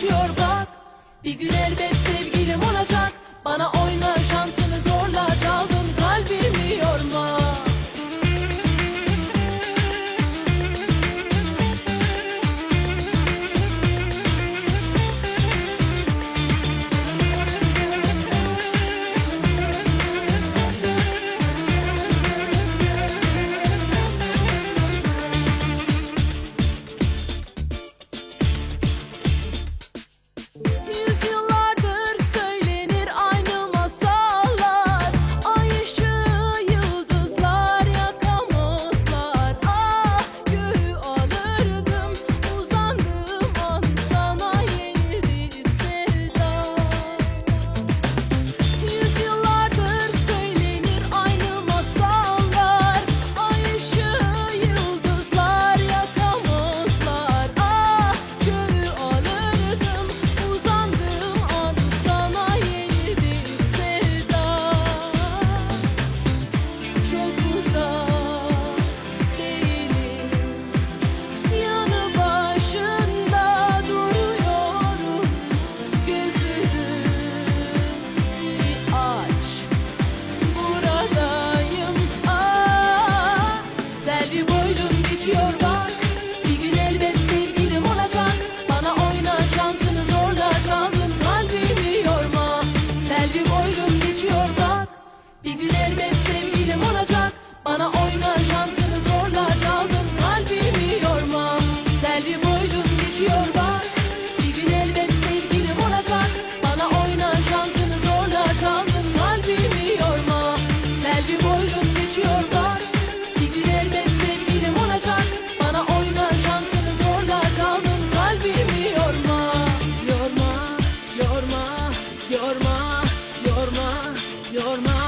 geçiyor bak. Bir gün elbet sevgilim olacak. Bana oyna şansını Your mind.